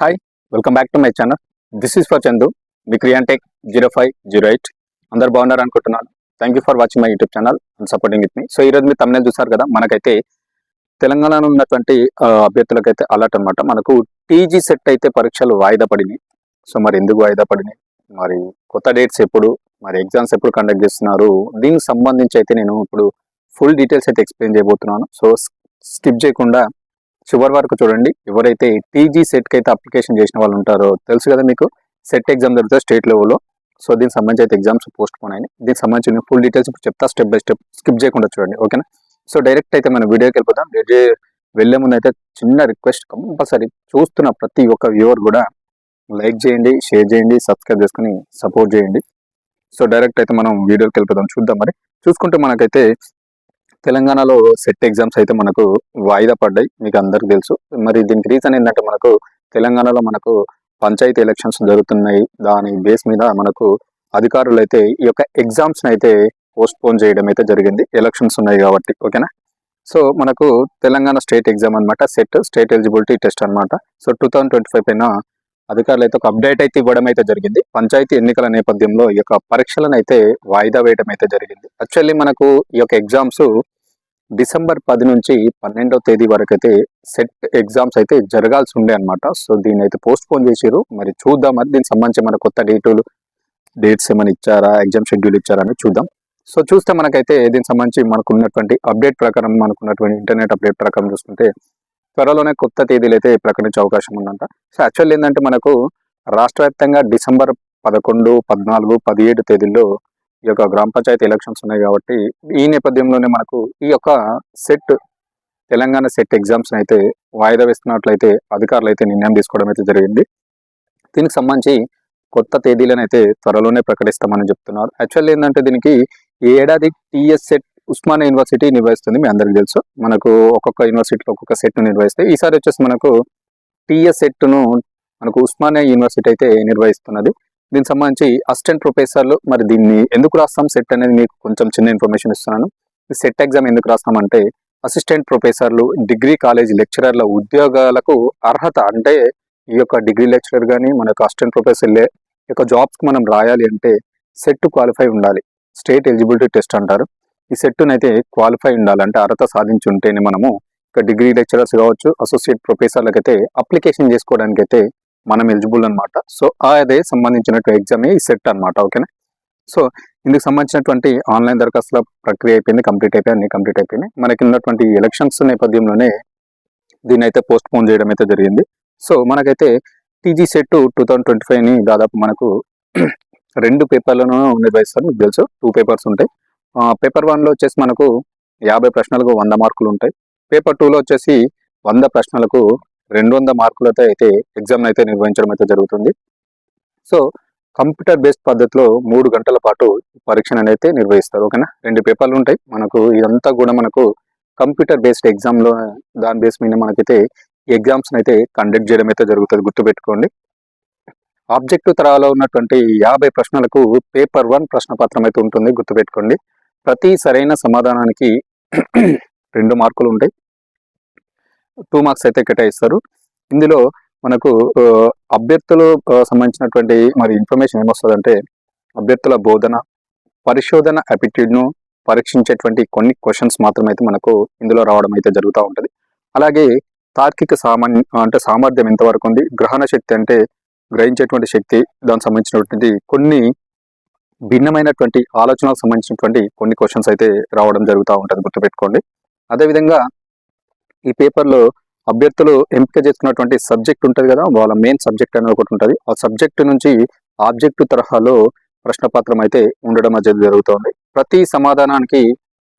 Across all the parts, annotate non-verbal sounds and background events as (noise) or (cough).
Hi welcome back to my channel this is for Chandu me క్రియాంటెక్ zero five zero eight అందరు బాగున్నారు అనుకుంటున్నాను. Thank you for watching my YouTube channel and supporting with me so ఈరోజు మీరు తమిళ చూసారు కదా మనకైతే తెలంగాణలో ఉన్నటువంటి అభ్యర్థులకైతే అలర్ట్ అన్నమాట. మనకు టీజీ సెట్ అయితే పరీక్షలు వాయిదా పడినాయి. సో మరి ఎందుకు వాయిదా పడినాయి? మరి కొత్త డేట్స్ ఎప్పుడు మరి ఎగ్జామ్స్ ఎప్పుడు కండక్ట్ చేస్తున్నారు? దీనికి సంబంధించి అయితే నేను ఇప్పుడు ఫుల్ డీటెయిల్స్ అయితే ఎక్స్ప్లెయిన్ చేయబోతున్నాను. సో స్కిప్ చేయకుండా చివరి వరకు చూడండి. ఎవరైతే టీజీ సెట్కి అయితే అప్లికేషన్ చేసిన వాళ్ళు ఉంటారో తెలుసు కదా మీకు? సెట్ ఎగ్జామ్ జరుగుతుంది స్టేట్ లెవెల్లో సో దీనికి సంబంధించి అయితే ఎగ్జామ్స్ పోస్ట్ పోన్ అయినాయి. దీనికి సంబంధించి ఫుల్ డీటెయిల్స్ ఇప్పుడు చెప్తా స్టెప్ బై స్టెప్ స్కిప్ చేయకుండా చూడండి. ఓకేనా సో డైరెక్ట్ అయితే మనం వీడియోకి వెళ్ళిపోతాం వెళ్ళే ముందు అయితే చిన్న రిక్వెస్ట్ కంపల్సరీ చూస్తున్న ప్రతి ఒక్క వ్యూవర్ కూడా లైక్ చేయండి షేర్ చేయండి సబ్స్క్రైబ్ చేసుకుని సపోర్ట్ చేయండి. సో డైరెక్ట్ అయితే మనం వీడియోకి వెళ్ళిపోదాం. చూద్దాం మరి. చూసుకుంటే మనకైతే తెలంగాణలో సెట్ ఎగ్జామ్స్ అయితే మనకు వాయిదా పడ్డాయి మీకు అందరికి తెలుసు. మరి దీనికి రీజన్ ఏంటంటే మనకు తెలంగాణలో మనకు పంచాయతీ ఎలక్షన్స్ జరుగుతున్నాయి. దాని బేస్ మీద మనకు అధికారులు అయితే ఈ యొక్క ఎగ్జామ్స్ అయితే పోస్ట్ పోన్ చేయడం అయితే జరిగింది. ఎలక్షన్స్ ఉన్నాయి కాబట్టి ఓకేనా? సో మనకు తెలంగాణ స్టేట్ ఎగ్జామ్ అన్నమాట. సెట్ స్టేట్ ఎలిజిబిలిటీ టెస్ట్ అన్నమాట. So two thousand twenty five పైన అధికారులు అయితే ఒక అప్డేట్ అయితే ఇవ్వడం అయితే జరిగింది. పంచాయతీ ఎన్నికల నేపథ్యంలో ఈ యొక్క పరీక్షలను అయితే వాయిదా వేయడం అయితే జరిగింది. యాక్చువల్లీ మనకు ఈ యొక్క ఎగ్జామ్స్ డిసెంబర్ పది నుంచి పన్నెండవ తేదీ వరకు అయితే సెట్ ఎగ్జామ్స్ అయితే జరగాల్సి ఉండే అనమాట సో దీన్ని అయితే పోస్ట్ పోన్ చేసిరు మరి చూద్దాం. మరి దీనికి సంబంధించి మన కొత్త డేటులు డేట్స్ ఏమైనా ఇచ్చారా ఎగ్జామ్ షెడ్యూల్ ఇచ్చారా అని చూద్దాం. సో చూస్తే మనకైతే దీనికి సంబంధించి మనకు ఉన్నటువంటి అప్డేట్ ప్రకారం మనకున్నటువంటి ఇంటర్నెట్ అప్డేట్ ప్రకారం చూసుకుంటే త్వరలోనే కొత్త తేదీలు అయితే ప్రకటించే అవకాశం ఉందంట. సో యాక్చువల్ ఏంటంటే మనకు రాష్ట్ర వ్యాప్తంగా డిసెంబర్ పదకొండు పద్నాలుగు పదిహేడు తేదీల్లో ఈ యొక్క గ్రామ పంచాయతీ ఎలక్షన్స్ ఉన్నాయి కాబట్టి ఈ నేపథ్యంలోనే మనకు ఈ యొక్క సెట్ తెలంగాణ సెట్ ఎగ్జామ్స్ని అయితే వాయిదా వేస్తున్నట్లయితే అధికారులు అయితే నిర్ణయం తీసుకోవడం అయితే జరిగింది. దీనికి సంబంధించి కొత్త తేదీలను అయితే త్వరలోనే ప్రకటిస్తామని చెప్తున్నారు. యాక్చువల్లీ ఏంటంటే దీనికి ఏడాది టీఎస్ సెట్ ఉస్మానియా యూనివర్సిటీ నిర్వహిస్తుంది మీ అందరికీ తెలుసు. మనకు ఒక్కొక్క యూనివర్సిటీలో ఒక్కొక్క సెట్ను నిర్వహిస్తాయి ఈసారి వచ్చేసి మనకు టీఎస్ సెట్ను మనకు ఉస్మానియా యూనివర్సిటీ అయితే నిర్వహిస్తున్నది. దీనికి సంబంధించి అసిస్టెంట్ ప్రొఫెసర్లు మరి దీన్ని ఎందుకు రాస్తాం? సెట్ అనేది మీకు కొంచెం చిన్న ఇన్ఫర్మేషన్ ఇస్తున్నాను. సెట్ ఎగ్జామ్ ఎందుకు రాస్తామంటే అసిస్టెంట్ ప్రొఫెసర్లు డిగ్రీ కాలేజ్ లెక్చరర్ల ఉద్యోగాలకు అర్హత అంటే ఈ యొక్క డిగ్రీ లెక్చరర్ కానీ మన యొక్క అసిస్టెంట్ ప్రొఫెసర్లే యొక్క జాబ్స్కి మనం రాయాలి అంటే సెట్ క్వాలిఫై ఉండాలి. స్టేట్ ఎలిజిబిలిటీ టెస్ట్ అంటారు. ఈ సెట్ అయితే క్వాలిఫై ఉండాలంటే అర్హత సాధించి ఉంటేనే మనము ఇక డిగ్రీ లెక్చరర్స్ కావచ్చు అసోసియేట్ ప్రొఫెసర్లకైతే అప్లికేషన్ చేసుకోవడానికి అయితే మనం ఎలిజిబుల్ అనమాట సో అదే సంబంధించినటువంటి ఎగ్జామ్ ఈ సెట్ అనమాట ఓకేనా? సో ఇందుకు సంబంధించినటువంటి ఆన్లైన్ దరఖాస్తుల ప్రక్రియ అయిపోయింది కంప్లీట్ అయిపోయి అన్ని కంప్లీట్ అయిపోయినాయి. మనకి ఉన్నటువంటి ఎలక్షన్స్ నేపథ్యంలోనే దీన్ని అయితే పోస్ట్ పోన్ చేయడం అయితే జరిగింది. సో మనకైతే TG SET two thousand twenty ఫైవ్ని దాదాపు మనకు (clears throat) రెండు పేపర్లను నిర్వహిస్తారు మీకు తెలుసు. టూ పేపర్స్ ఉంటాయి. పేపర్ వన్లో వచ్చేసి మనకు యాభై ప్రశ్నలకు వంద మార్కులు ఉంటాయి. పేపర్ టూలో వచ్చేసి వంద ప్రశ్నలకు రెండు వంద మార్కులతో అయితే ఎగ్జామ్ అయితే నిర్వహించడం అయితే జరుగుతుంది. సో కంప్యూటర్ బేస్డ్ పద్ధతిలో మూడు గంటల పాటు పరీక్షను అయితే నిర్వహిస్తారు. ఓకేనా? రెండు పేపర్లు ఉంటాయి. మనకు ఇదంతా కూడా మనకు కంప్యూటర్ బేస్డ్ ఎగ్జామ్లో దాని బేస్ మీద మనకైతే ఎగ్జామ్స్ని అయితే కండక్ట్ చేయడం అయితే జరుగుతుంది. గుర్తుపెట్టుకోండి. ఆబ్జెక్టివ్ తరాలో ఉన్నటువంటి యాభై ప్రశ్నలకు పేపర్ వన్ ప్రశ్న పత్రం అయితే ఉంటుంది. గుర్తుపెట్టుకోండి. ప్రతి సరైన సమాధానానికి రెండు మార్కులు ఉంటాయి. టూ మార్క్స్ అయితే కేటాయిస్తారు. ఇందులో మనకు అభ్యర్థులు సంబంధించినటువంటి మరి ఇన్ఫర్మేషన్ ఏమొస్తుందంటే అభ్యర్థుల బోధన పరిశోధన aptitude పరీక్షించేటువంటి కొన్ని క్వశ్చన్స్ మాత్రమైతే మనకు ఇందులో రావడం అయితే జరుగుతూ ఉంటుంది. అలాగే తార్కిక సామాన్య అంటే సామర్థ్యం ఎంతవరకు ఉంది? గ్రహణ శక్తి అంటే గ్రహించేటువంటి శక్తి దానికి సంబంధించినటువంటి కొన్ని భిన్నమైనటువంటి ఆలోచనలకు సంబంధించినటువంటి కొన్ని క్వశ్చన్స్ అయితే రావడం జరుగుతూ ఉంటుంది. గుర్తుపెట్టుకోండి. అదేవిధంగా ఈ పేపర్లో అభ్యర్థులు ఎంపిక చేసుకున్నటువంటి సబ్జెక్ట్ ఉంటుంది కదా వాళ్ళ మెయిన్ సబ్జెక్ట్ అనేది ఒకటి ఉంటుంది. ఆ సబ్జెక్ట్ నుంచి ఆబ్జెక్ట్ తరహాలో ప్రశ్నపత్రం అయితే ఉండడం అనేది జరుగుతుంది. ప్రతి సమాధానానికి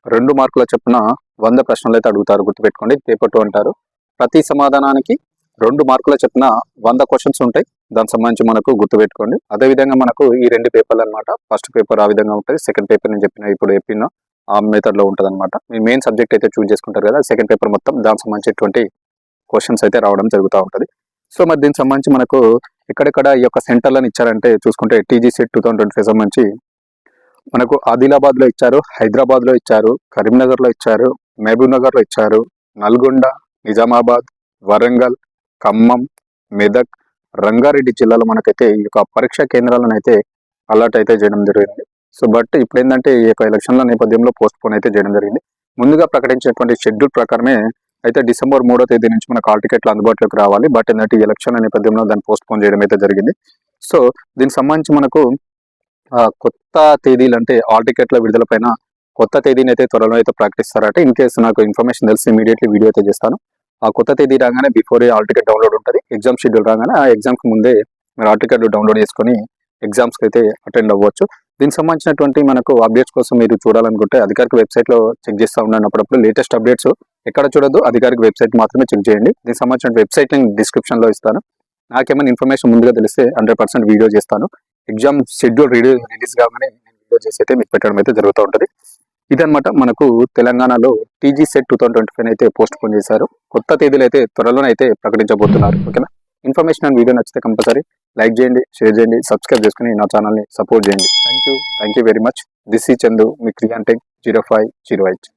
రెండు మార్కుల చొప్పున వంద ప్రశ్నలు అయితే అడుగుతారు. గుర్తుపెట్టుకోండి. పేపర్ టూ అంటారు. ప్రతి సమాధానానికి రెండు మార్కుల చొప్పున వంద క్వశ్చన్స్ ఉంటాయి. దానికి సంబంధించి మనకు గుర్తుపెట్టుకోండి. అదే విధంగా మనకు ఈ రెండు పేపర్లు అన్నమాట. ఫస్ట్ పేపర్ ఆ విధంగా ఉంటుంది. సెకండ్ పేపర్ నేను చెప్పిన ఇప్పుడు చెప్పిన ఆ మెథడ్లో ఉంటుంది అనమాట మీ మెయిన్ సబ్జెక్ట్ అయితే చూజ్ చేసుకుంటారు కదా సెకండ్ పేపర్ మొత్తం దానికి సంబంధించినటువంటి క్వశ్చన్స్ అయితే రావడం జరుగుతూ ఉంటుంది. సో మరి దీనికి సంబంధించి మనకు ఎక్కడెక్కడ ఈ యొక్క సెంటర్లను ఇచ్చారంటే చూసుకుంటే TG SET two thousand twenty five సంబంధించి మనకు ఆదిలాబాద్లో ఇచ్చారు హైదరాబాద్లో ఇచ్చారు కరీంనగర్లో ఇచ్చారు మహబూబ్నగర్లో ఇచ్చారు నల్గొండ నిజామాబాద్ వరంగల్ ఖమ్మం మెదక్ రంగారెడ్డి జిల్లాలో మనకైతే ఈ యొక్క పరీక్షా కేంద్రాలను అయితే అలర్ట్ అయితే చేయడం జరిగింది. సో బట్ ఇప్పుడు ఏంటంటే ఈ యొక్క ఎలక్షన్ల నేపథ్యంలో పోస్ట్ పోన్ అయితే చేయడం జరిగింది. ముందుగా ప్రకటించినటువంటి షెడ్యూల్ ప్రకారమే అయితే డిసెంబర్ మూడో తేదీ నుంచి మనకు ఆల్ టికెట్లు అందుబాటులోకి రావాలి. బట్ ఏంటంటే ఈ ఎలక్షన్ల నేపథ్యంలో దాన్ని పోస్ట్ పోన్ చేయడం అయితే జరిగింది. సో దీనికి సంబంధించి మనకు కొత్త తేదీలు అంటే ఆల్ టికెట్ల విడుదల పైన కొత్త తేదీని అయితే త్వరలో అయితే ప్రకటిస్తారట ఇన్ కేసు నాకు ఇన్ఫర్మేషన్ తెలిసి ఇమీడియట్లీ వీడియో అయితే చేస్తాను. ఆ కొత్త తేదీ రాగానే బిఫోర్ ఆల్ టికెట్ డౌన్లోడ్ ఉంటుంది. ఎగ్జామ్ షెడ్యూల్ రాగానే ఆ ఎగ్జామ్కి ముందే మీరు ఆల్ టికెట్ డౌన్లోడ్ చేసుకొని ఎగ్జామ్స్కి అయితే అటెండ్ అవ్వచ్చు. దీనికి సంబంధించినటువంటి మనకు అప్డేట్స్ కోసం మీరు చూడాలనుకుంటే అధికారిక వెబ్సైట్లో చెక్ చేస్తూ ఉండండి అప్పుడప్పుడు లేటెస్ట్ అప్డేట్స్ ఎక్కడ చూడదు అధికారిక వెబ్సైట్ మాత్రమే చెక్ చేయండి. దీనికి సంబంధించిన వెబ్సైట్ నేను డిస్క్రిప్షన్లో ఇస్తాను. నాకేమైనా ఇన్ఫర్మేషన్ ముందుగా తెలిస్తే హండ్రెడ్ పర్సెంట్ వీడియో చేస్తాను. ఎగ్జామ్ షెడ్యూల్ రిలీజ్ కాగానే నేను వీడియో చేసి అయితే మీకు పెట్టడం అయితే జరుగుతూ ఉంటుంది. ఇదనమాట మనకు తెలంగాణలో TG SET two thousand twenty five అయితే పోస్ట్ పోన్ చేశారు. కొత్త తేదీలు అయితే త్వరలోనే అయితే ప్రకటించబోతున్నారు ఓకేనా? ఇన్ఫర్మేషన్ అండ్ వీడియో నచ్చితే కంపల్సరీ లైక్ చేయండి షేర్ చేయండి సబ్స్క్రైబ్ చేసుకుని నా ఛానల్ని సపోర్ట్ చేయండి. Thank you thank you very much this is Chandu me క్రియాంటెక్ zero five zero eight